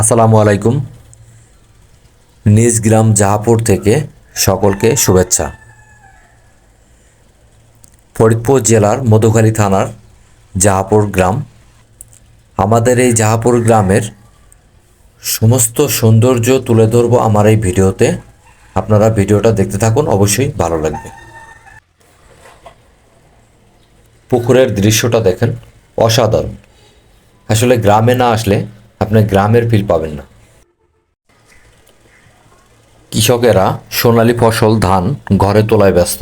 আসসালামু আলাইকুম। নিজ গ্রাম জাহাপুর থেকে সকলকে শুভেচ্ছা। ফরিদপুর জেলার মধুখালী থানার জাহাপুর গ্রাম। আমাদের এই জাহাপুর গ্রামের সমস্ত সৌন্দর্য তুলে ধরব আমার এই ভিডিওতে। আপনারা ভিডিওটা দেখতে থাকুন, অবশ্যই ভালো লাগবে। পুকুরের দৃশ্যটা দেখেন, অসাধারণ। আসলে গ্রামে না আসলে আপনি গ্রামের ফিল পাবেন না। কৃষকেরা সোনালি ফসল ধান ঘরে তোলায় ব্যস্ত।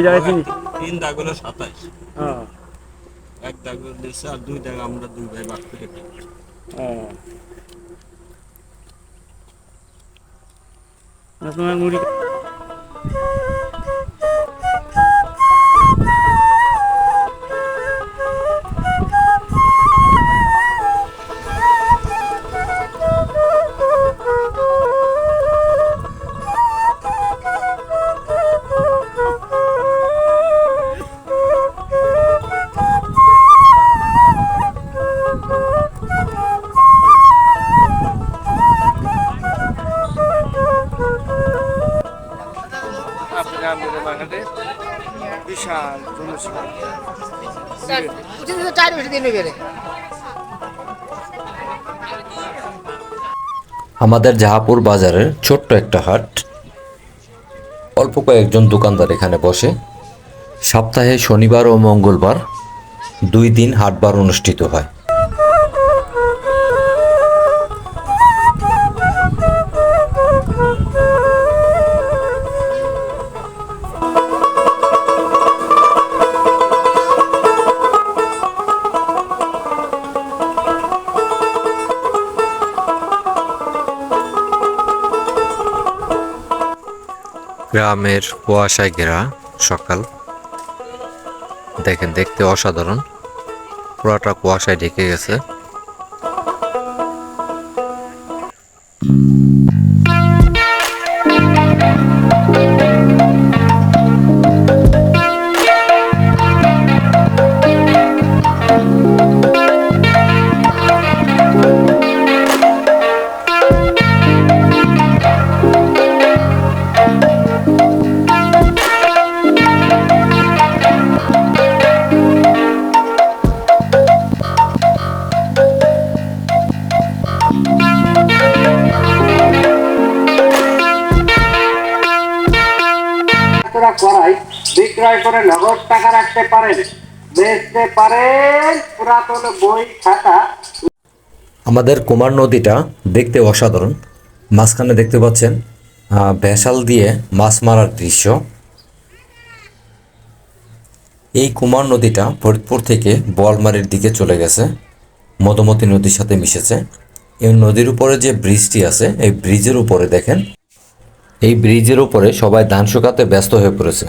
ওই জায়গায় চিনি? তিন দাগ হলো সাতাইশ। হ্যাঁ এক দাগ দিচ্ছে আর দুই দাগ আমরা দুই ভাই বাদ করে খাই। হ্যাঁ বিশাল জনসংখ্যা আমাদের জাহাপুর বাজারের ছোট্ট একটা হাট। অল্প কয়েকজন দোকানদার এখানে বসে। সপ্তাহে শনিবার ও মঙ্গলবার দুই দিন হাটবার অনুষ্ঠিত হয়। গ্রামের কুয়াশায় ঘেরা সকাল। দেখেন দেখতে অসাধারণ। পুরাটা কুয়াশায় ঢেকে গেছে। আপনারা করাই বিক্রয় করে নগদ টাকা রাখতে পারেন। বেচতে পারেন পুরাতন বই, খাতা। আমাদের কুমার নদীটা দেখতে অসাধারণ। মাঝখানে দেখতে পাচ্ছেন ভেসাল দিয়ে মাছ মারার দৃশ্য। এই কুমার নদীটা ফরিদপুর থেকে বোয়ালমারির দিকে চলে গেছে। মধুমতি নদীর সাথে মিশেছে। এই নদীর উপরে যে ব্রিজটি আছে, এই ব্রিজের উপরে দেখেন এই ব্রিজের উপরে সবাই ধান শুকাতে ব্যস্ত হয়ে পড়েছে।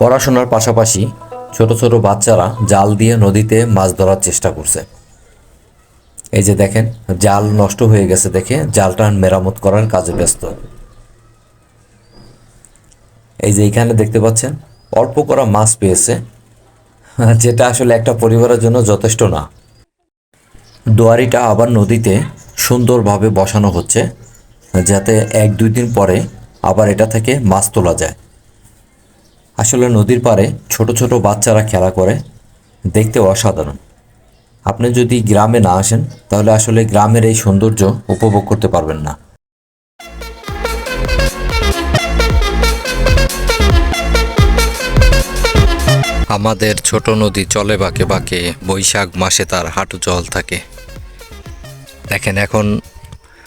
পড়াশোনার পাশাপাশি ছোট ছোট বাচ্চারা জাল দিয়ে নদীতে মাছ ধরার চেষ্টা করছে। এই যে দেখেন, জাল নষ্ট হয়ে গেছে দেখে জালটা মেরামত করার কাজে ব্যস্ত। এই যে এইখানে দেখতে পাচ্ছেন, অল্প করা মাছ পেয়েছে, যেটা আসলে একটা পরিবারের জন্য যথেষ্ট না। দোয়ারিটা আবার নদীতে সুন্দরভাবে বসানো হচ্ছে, যাতে এক দুই দিন পরে আবার এটা থেকে মাছ তোলা যায়। আসলে নদীর পাড়ে ছোট ছোট বাচ্চারা খেলা করে, দেখতে অসাধারণ। আপনি যদি গ্রামে না আসেন, তাহলে আসলে গ্রামের এই সৌন্দর্য উপভোগ করতে পারবেন না। আমাদের ছোট নদী চলে বাঁকে বাঁকে, বৈশাখ মাসে তার হাঁটু জল থাকে। দেখেন এখন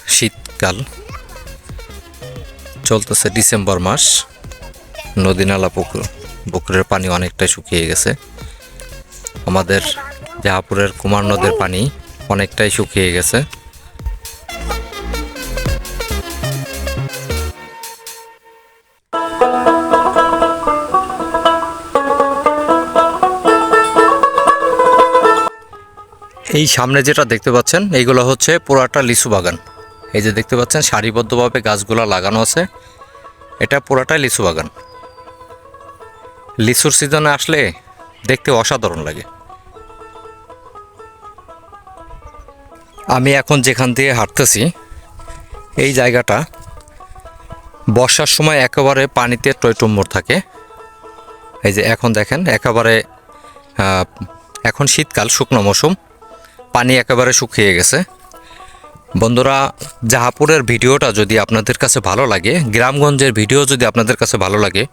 শীতকাল। চলতেছে ডিসেম্বর মাস। নদী নালা পুকুর, পুকুরের পানি অনেকটাই শুকিয়ে গেছে। আমাদের জাহাপুরের কুমার নদের পানি অনেকটাই শুকিয়ে গেছে। এই সামনে যেটা দেখতে পাচ্ছেন, এইগুলো হচ্ছে পুরাটা লিচু বাগান। এই যে দেখতে পাচ্ছেন, সারিবদ্ধভাবে গাছগুলো লাগানো আছে। এটা পুরাটাই লিচু বাগান। লিচুর সিজনে আসলে দেখতে অসাধারণ লাগে। আমি এখন যেখান দিয়ে হাঁটতেছি, এই জায়গাটা বর্ষার সময় একেবারে পানিতে টইটম্বর থাকে। এই যে এখন দেখেন, একেবারে এখন শীতকাল, শুকনো মৌসুম। পানি একেবারে শুকিয়ে গেছে। বন্ধুরা, জাহাপুরের ভিডিওটা যদি আপনাদের কাছে ভালো লাগে, গ্রামগঞ্জের ভিডিও যদি আপনাদের কাছে ভালো লাগে,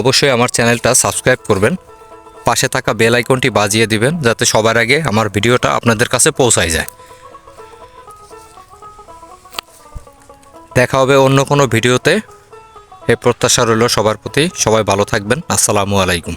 অবশ্যই আমার চ্যানেলটা সাবস্ক্রাইব করবেন। পাশে থাকা বেল আইকনটি বাজিয়ে দিবেন, যাতে সবার আগে আমার ভিডিওটা আপনাদের কাছে পৌঁছায় যায়। দেখা হবে অন্য কোনো ভিডিওতে। এই প্রত্যাশা রইল সবার প্রতি। সবাই ভালো থাকবেন। আসসালামু আলাইকুম।